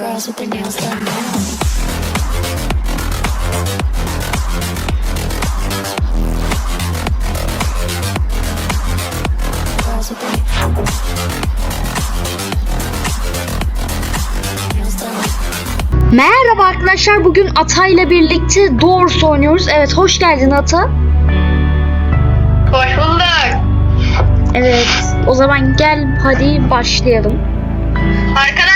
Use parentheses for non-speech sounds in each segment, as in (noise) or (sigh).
girls with their nails done now. Merhaba arkadaşlar bugün Ata ile birlikte Doors oynuyoruz. Evet hoş geldin Ata. Hoş bulduk. Evet o zaman gel hadi başlayalım. Arkadaşlar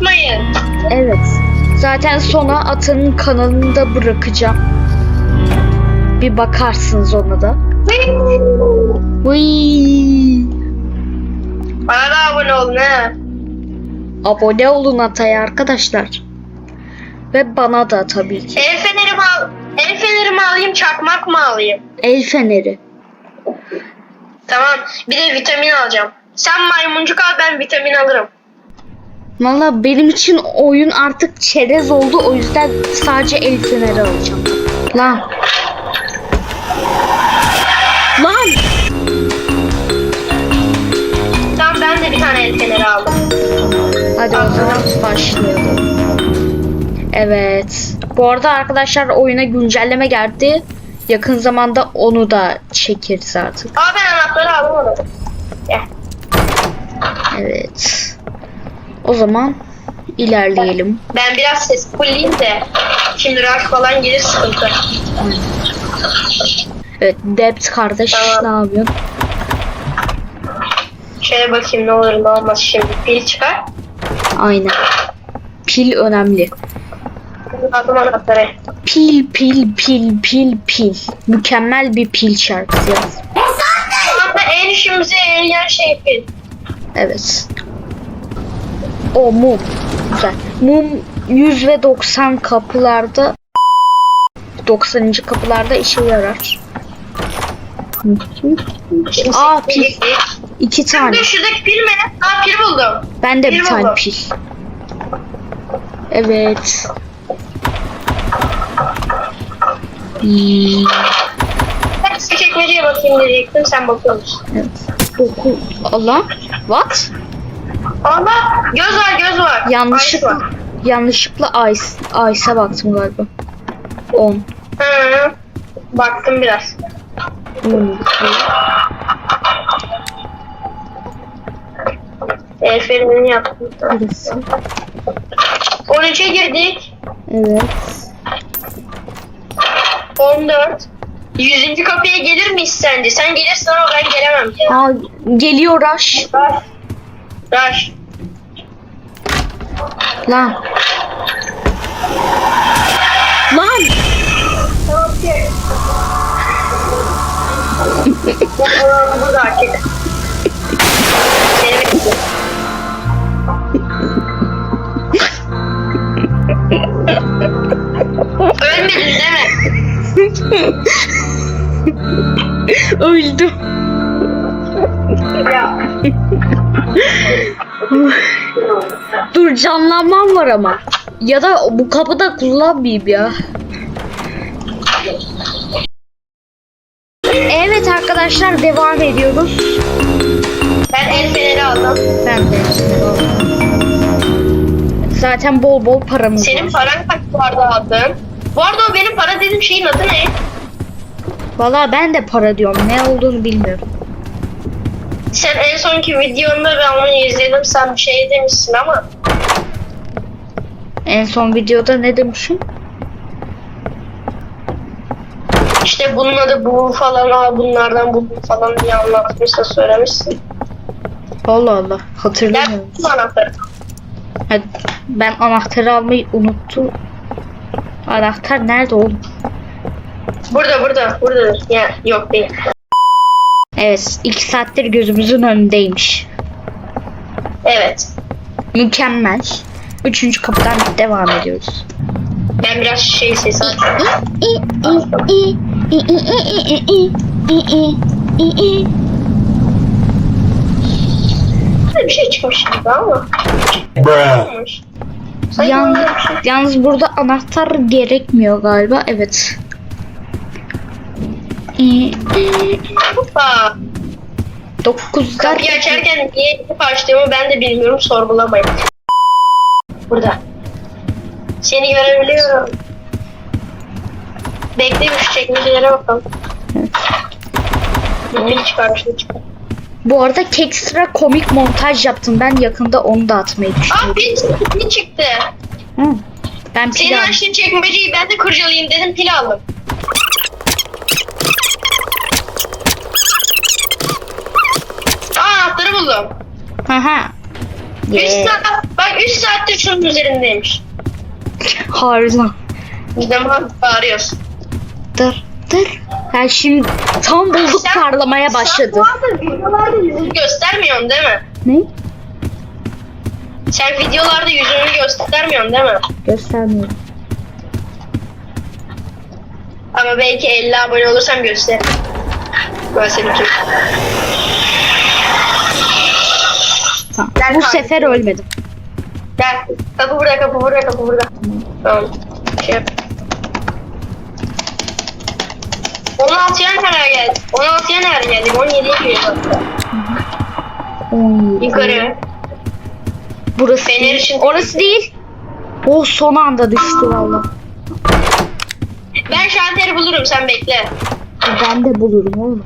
unutmayın. Evet zaten sona Ata'nın kanalını da bırakacağım. Bir bakarsınız ona da. Vıy. Bana da abone olun he. Abone olun Ata'ya arkadaşlar. Ve bana da tabii ki. El feneri mi, al el feneri mi alayım çakmak mı alayım? El feneri. Tamam bir de vitamin alacağım. Sen maymuncuk al ben vitamin alırım. Valla benim için oyun artık çerez oldu. O yüzden sadece el feneri alacağım. Lan. Lan. Tamam ben de bir tane el feneri aldım. Hadi o zaman başlayalım. Evet. Bu arada arkadaşlar oyuna güncelleme geldi. Yakın zamanda onu da çekeriz artık. Aa ben anahtarı alamadım. Gel. Evet. O zaman ilerleyelim. Ben biraz ses fulleyim de. Şimdi rush falan gelir sıkıntı. Evet, Debt kardeş Tamam. ne yapıyorsun? Şöyle bakayım ne olur ne olmaz şimdi. Pil çıkar. Aynen. Pil önemli. Pil pil pil pil pil. Mükemmel bir pil şarkısı yaz. Şu anda en işimize yarayan şey pil. Evet. O mum. Güzel. Mum 100 ve 90 kapılarda 90. kapılarda işe yarar. Şimdi Aa, pil. İki tane. Dur şuradaki pil mi? Aa pil buldum. Ben de bir pil tane buldum. pil. Evet. Hmm, Ben çekmeceye bakayım diyecektim sen bakıyor musun? evet. Doku. Allah. What? Allah göz var göz var. Yanlışlıkla var. yanlışlıkla Ice Ice'a baktım galiba. 10. Hı. Baktım biraz. Hmm. El fenerini yaptım. Burası. 13'e girdik. Evet. 14. 100. kapıya gelir miyiz sence? Sen gelirsin ama ben gelemem. Aa, geliyor Rush. Rush. Rush. Lan. Lan. Ki. Bu da. Ölmedin değil mi? Öldüm. Ya. (laughs) Dur canlanmam var ama. Ya da bu kapıda kullanmayayım ya. Evet arkadaşlar devam ediyoruz. Ben el feneri aldım. Ben de. Zaten bol bol paramız Senin var. paran kaç vardı aldın? Bu arada o benim para dediğim şeyin adı ne? Valla ben de para diyorum. Ne olduğunu bilmiyorum. Sen en sonki videonda ben onu izledim sen bir şey demişsin ama En son videoda ne demişim? işte bunun adı bu falan al bunlardan bu falan diye anlatmışsın söylemişsin. Allah Allah. Hatırlamıyorum. bu anahtarı. Ben anahtarı almayı unuttum. Anahtar nerede oğlum? Burada burada burada. Ya yok değil. Evet, iki saattir gözümüzün önündeymiş. Evet. Mükemmel. Üçüncü kapıdan devam ediyoruz. Ben biraz şey sesi bir şey çıkmış gibi ama. Bir şey. yalnız burada anahtar gerekmiyor galiba. Evet. Hoppa. Dokuzda Kapıyı açarken niye gidip açtığımı ben de bilmiyorum sorgulamayın. Burada. Seni görebiliyorum. Bekle şu çekmecelere bakalım. Bir çıkar şunu çıkar. Bu arada ekstra komik montaj yaptım. Ben yakında onu da atmayı düşünüyorum. Aa pil çıktı, pil çıktı. Hı. Ben Senin plan. açtığın çekmeceyi ben de kurcalayayım dedim pil aldım. Aha. 3 Yeah. saat, bak 3 saattir şunun üzerindeymiş. De mi bağırıyoruz? Dır dır. Ha şimdi tam bulduk Sen- parlamaya başladı. Sen bu arada videolarda yüzünü göstermiyorsun değil mi? Ne? Sen videolarda yüzünü göstermiyorsun değil mi? Göstermiyorum. Ama belki 50 abone olursam gösteririm. Ben seni? Tamam. Gel Bu kanka. sefer ölmedim. Gel. Kapı burada, kapı burada, kapı burada. Tamam. Şey yap. 16'ya nereye geldik? 16'ya nereye geldik? 17'ye geliyoruz. 17. Yukarı. Burası Fener değil. için- Orası değil. O son anda düştü valla. Ben şanteri bulurum sen bekle. Ben de bulurum oğlum.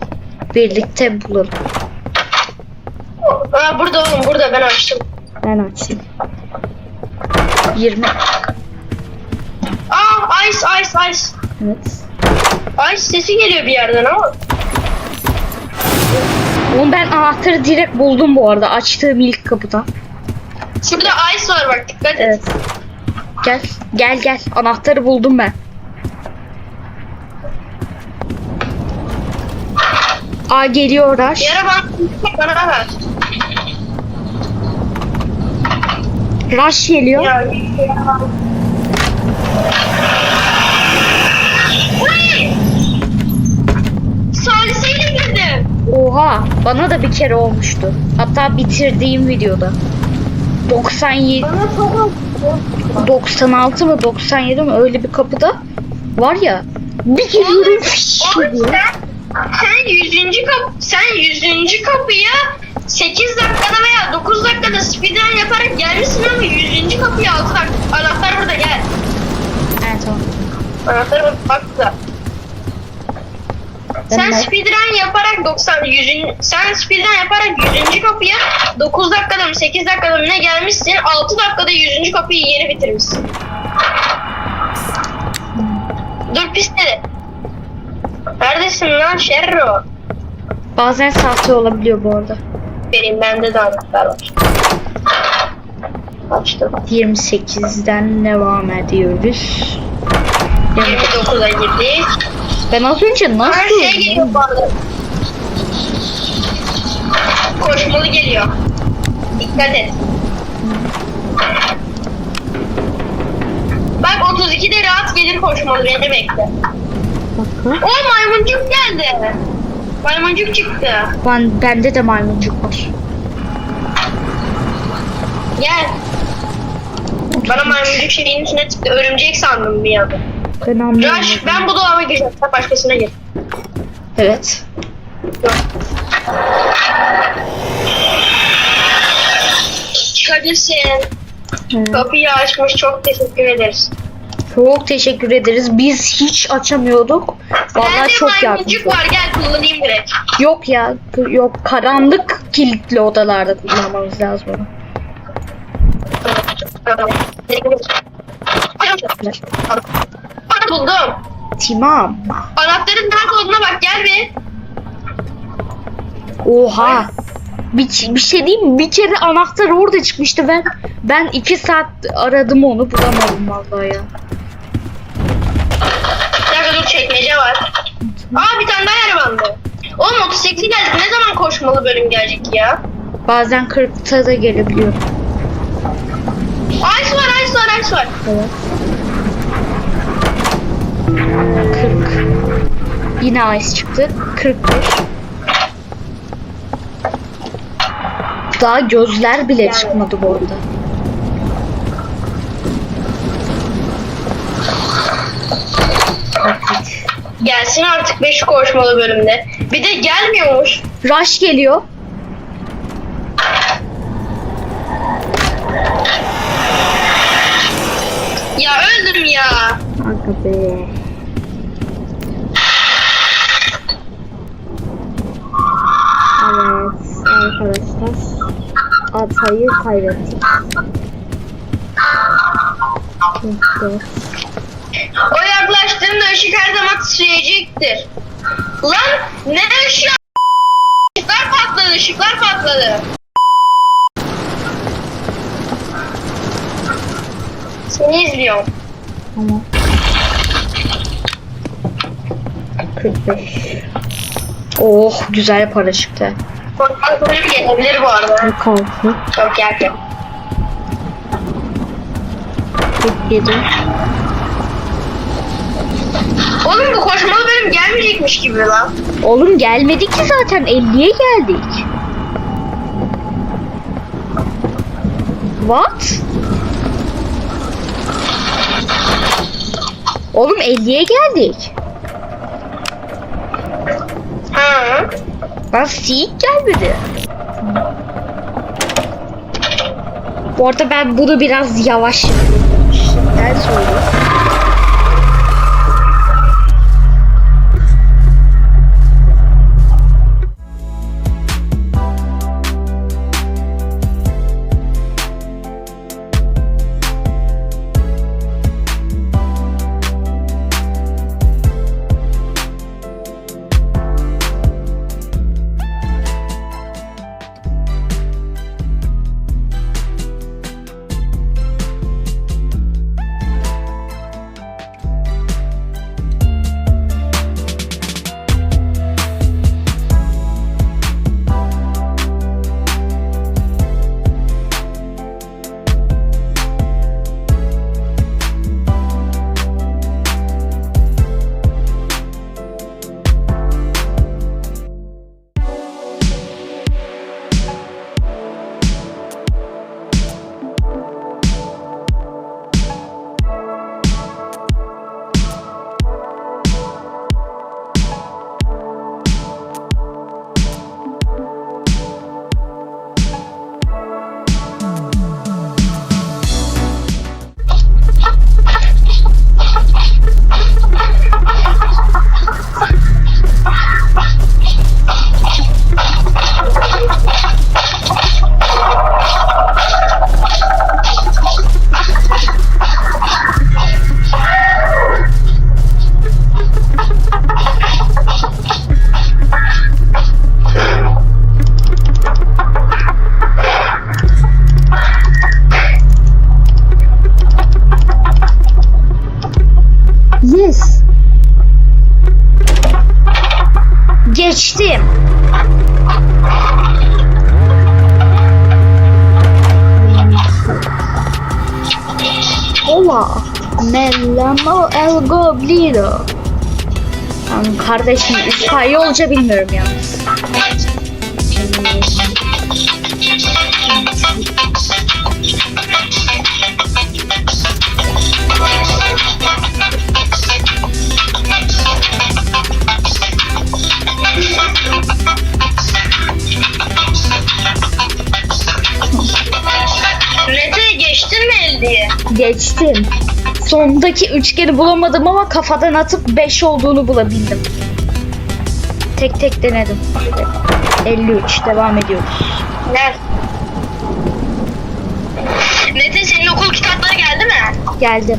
Birlikte bulalım. Aa, burada oğlum burada ben açtım. Ben açtım. 20. Aa ice ice ice. Evet. Ice sesi geliyor bir yerden ama. Oğlum ben anahtarı direkt buldum bu arada. Açtığım ilk kapıdan. Şurada ice var bak dikkat et. Evet. Gel. Gel gel. Anahtarı buldum ben. Aa geliyor Rush. Yara bana, bana ver. Rush geliyor. Ya. Saliseyle girdim. Oha. Bana da bir kere olmuştu. Hatta bitirdiğim videoda. 97 Bana çok 96 mı 97 mi öyle bir kapıda var ya bir Oğlum diyor. Sen, sen 100. kap sen 100. kapıya 8 dakikada veya 9 dakikada speedrun yaparak gelmişsin ama 100. kapıya 6 dakika. Anahtar burada gel. Evet tamam. Anahtar burada bak burada. Sen speedrun yaparak 90 100. sen speedrun yaparak 100. kapıya 9 dakikada mı 8 dakikada mı ne gelmişsin 6 dakikada 100. kapıyı yeni bitirmişsin. Neredesin lan Şerro? Bazen sahte olabiliyor bu arada. Benim bende de anahtar var. Açtım. 28'den devam ediyoruz. Yani 29'a girdik. ben az önce Her nasıl şey geliyor bu arada. Koşmalı geliyor. Dikkat et. Bak 32'de rahat gelir koşmalı beni bekle. O maymuncuk geldi. Maymuncuk çıktı. Ben, bende de maymuncuk var. Gel. Bana maymuncuk şeyin üstüne çıktı. Örümcek sandım bir anda. Ben anlıyorum. Rush ben bu dolaba gireceğim. Sen başkasına gir. Evet. Yok. Çıkabilirsin. Evet. Kapıyı açmış. Çok teşekkür ederiz. Çok teşekkür ederiz. Biz hiç açamıyorduk. Vallahi Bende çok maymuncuk yardımcı. var. Gel kullanayım direkt. Yok ya. Yok. Karanlık kilitli odalarda kullanmamız lazım onu. Ana buldum. Timam. Anahtarın nerede olduğuna bak gel bir. Oha. Bir, bir şey diyeyim mi? Bir kere anahtar orada çıkmıştı. Ben ben iki saat aradım onu bulamadım vallahi ya. Çekmece var. Aa bir tane daha yer bandı. Oğlum 38'e geldik. Ne zaman koşmalı bölüm gelecek ya? Bazen 40'ta da gelebiliyor. Ice var, ice var, ice var. Evet. 40. Yine ice çıktı. 41. Daha gözler bile Yani. çıkmadı bu arada. Gelsin artık 5 koşmalı bölümde. Bir de gelmiyormuş. Rush geliyor. Ya öldüm ya. Kanka be. Evet arkadaşlar. Atayı kaybettik. Evet. Oya yaklaştığında ışık her zaman titrecektir. Lan ne ışığı? Işıklar patladı, ışıklar patladı. Seni izliyorum. Tamam. 45. Oh güzel para çıktı. Korkakları gelebilir bu arada. 46. Çok yakın. 47. Oğlum bu koşmalı bölüm gelmeyecekmiş gibi lan. Oğlum gelmedik ki zaten 50'ye geldik. What? Oğlum 50'ye geldik. Ha. Lan Seed gelmedi. Bu arada ben bunu biraz yavaş. Şimdiden söyleyeyim. Kardeşim İspanyolca bilmiyorum yalnız. Mete geçtin mi el diye? Geçtim. Sondaki üçgeni bulamadım ama kafadan atıp 5 olduğunu bulabildim. Tek tek denedim. 53 devam ediyoruz. Gel. Mete senin okul kitapları geldi mi? Geldim.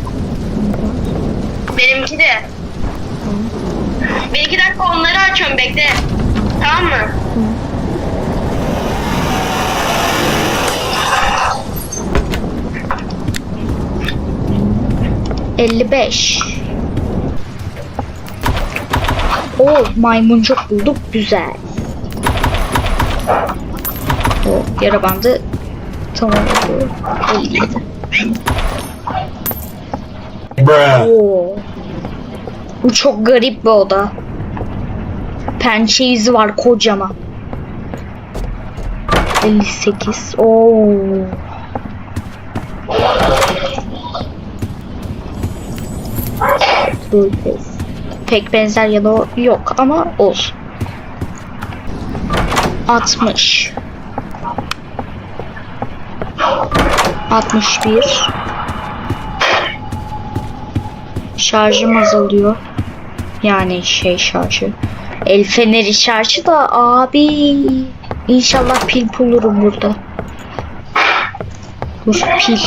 Benimki de. Bir iki dakika onları açıyorum bekle. Tamam mı? 55. O maymuncuk bulduk güzel. O yara bandı tamam oldu. 57. Bruh. Oo. Bu çok garip bir oda. Pençe izi var kocaman. 58. Oo. Buradayız. Pek benzer yanı yok ama olsun. 60. 61. Şarjım azalıyor. Yani şey şarjı. El feneri şarjı da abi. İnşallah pil bulurum burada. Dur pil.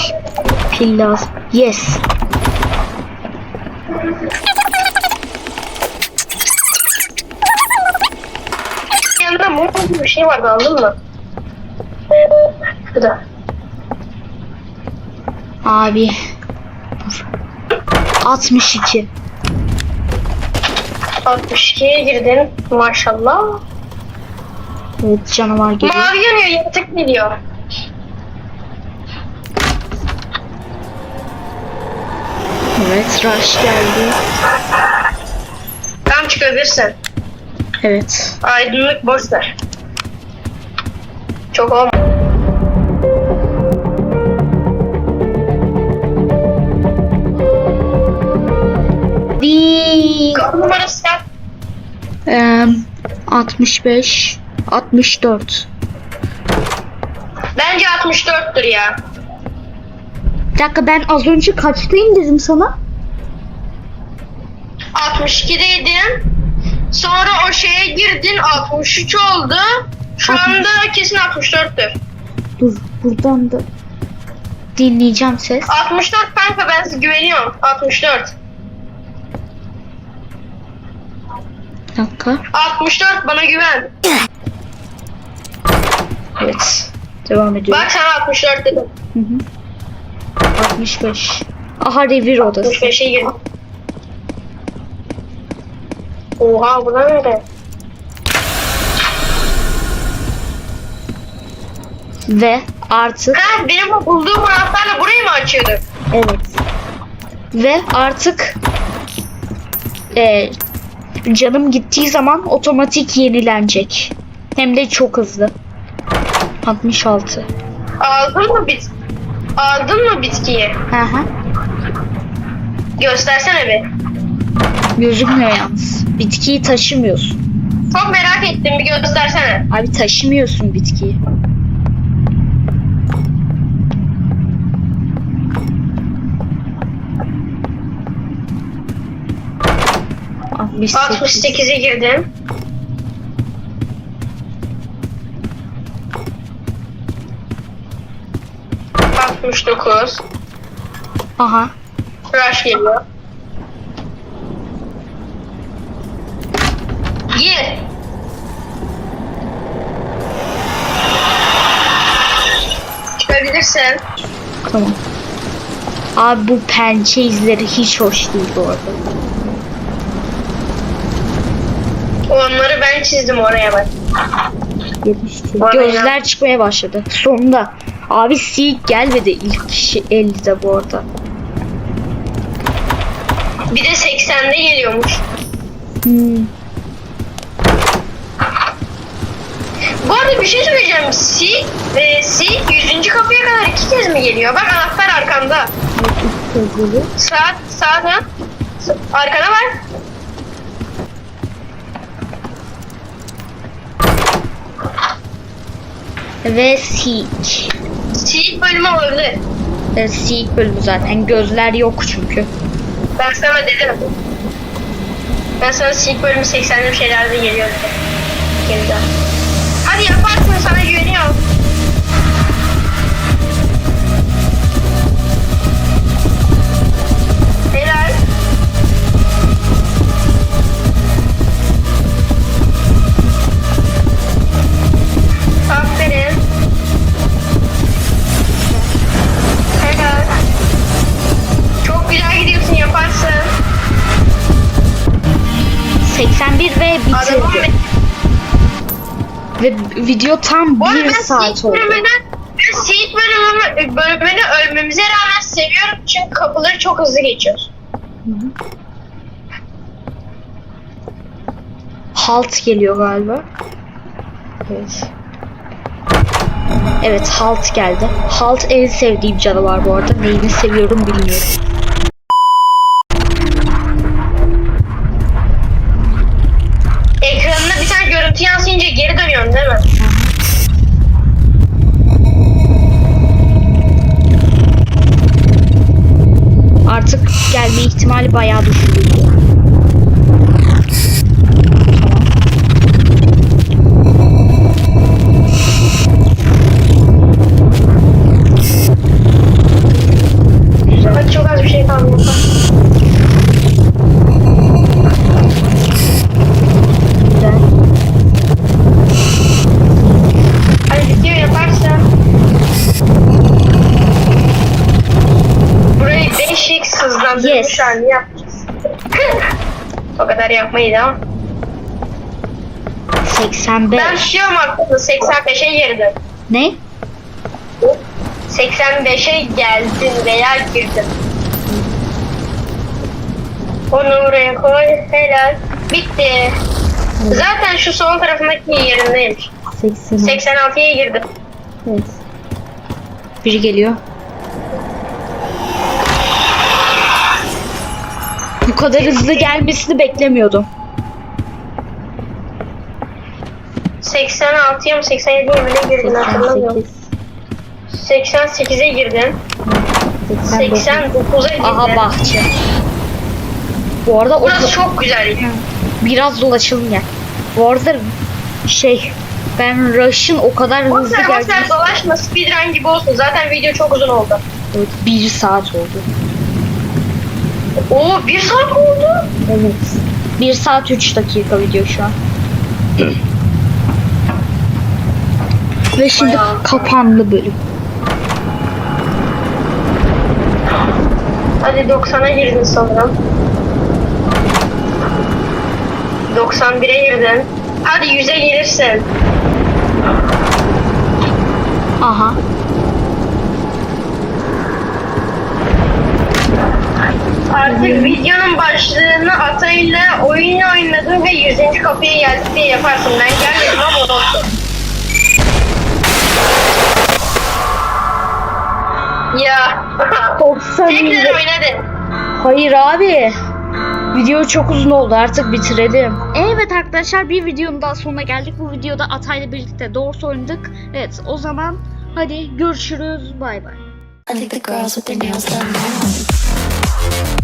Pil lazım. Yes. Gibi bir şey vardı aldın mı? Şurada. Abi. Dur. 62. 62'ye girdin. Maşallah. Evet canavar geliyor. Mavi yanıyor, yaratık geliyor. Evet rush geldi. Tam çıkabilirsin. Evet. Aydınlık boş ver. Çok olma. Bir. Kapı numarası sen. Eee, 65. 64. Bence 64'tür ya. Bir dakika ben az önce kaçtayım dedim sana? 62'deydin. Sonra o şeye girdin 63 oldu. Şu anda kesin 64'tür. Dur buradan da dinleyeceğim ses. 64 kanka ben size güveniyorum. 64. Bir dakika. 64 bana güven. Evet. Devam ediyorum. Bak sana 64 dedim. Hı hı. 65. Aha revir odası. 65'e girdim. Oha bu da nere? Ve artık Ha benim o bulduğum anahtarla burayı mı açıyorduk? evet. Ve artık e, canım gittiği zaman otomatik yenilenecek. Hem de çok hızlı. 66. Aldın mı bit? Aldın mı bitkiyi? Hı hı. Göstersene bir. Gözükmüyor yalnız. Bitkiyi taşımıyorsun. Çok merak ettim bir göstersene. Abi taşımıyorsun bitkiyi. 68'e girdim. Altmış dokuz. Aha. Rush geliyor. Gir. Çıkabilirsin. Tamam. Abi bu pençe izleri hiç hoş değil bu arada. Onları ben çizdim oraya bak. 70. Bana Gözler çıkmaya başladı. Sonunda. Abi Seek gelmedi ilk kişi 50'de bu arada. Bir de 80'de geliyormuş. Hmm. Bu arada bir şey söyleyeceğim. Seek, e, Seek 100. kapıya kadar iki kez mi geliyor? Bak anahtar arkanda. Sevgili. Saat, saat ha? Arkana bak. Ve Seek. Seek bölümü olabilir. Evet, Seek bölümü zaten. Gözler yok çünkü. Ben sana dedim. Ben sana Seek bölümü 80'li bir şeylerde geliyor. Geleceğim. Hadi yaparsın sana 81 ve Adamım bitirdi. Ve video tam Bu arada 1 ben saat oldu. bölümünü, ben Seed bölümünü, bölümünü ölmemize rağmen seviyorum çünkü kapıları çok hızlı geçiyoruz. Halt geliyor galiba. Evet. Evet halt geldi. Halt en sevdiğim canavar bu arada. Neyini seviyorum bilmiyorum. Bayağı kadar yapmayı da. 85. Ben an aklımda 85'e girdim. Ne? 85'e geldin veya girdin. Onu oraya koy. Helal. Bitti. Zaten şu son tarafındaki yerindeymiş. 80. 86'ya girdim. Evet. Biri geliyor. Bu kadar hızlı gelmesini beklemiyordum. 86'ya mı 87'ye mi ne girdin hatırlamıyorum. 88'e girdin. 89'a girdin. Aha bahçe. Bu arada o Burası çok güzel. biraz dolaşalım gel. Bu arada şey ben Rush'ın o kadar hızlı Boşver boşver geldiğini dolaşma speedrun gibi olsun. Zaten video çok uzun oldu. Evet, bir saat oldu. Oo bir saat oldu. Evet. 1 saat 3 dakika video şu an. Ve şimdi Bayağı. kapandı bölüm. Hadi 90'a girdin sanırım. 91'e girdin. Hadi 100'e gelirsin. Aha. Artık videonun başlığını Atay'la oyun oynadım ve 100. kapıya geldik diye yaparsın. Ben gelmedim ama olsun. Ya. 90 Tekrar oynadın. Hayır abi. Video çok uzun oldu artık bitirelim. Evet arkadaşlar bir videonun daha sonuna geldik. Bu videoda Atay'la birlikte doğrusu oynadık. Evet o zaman hadi görüşürüz. Bay bay. I think the girls with their nails done now.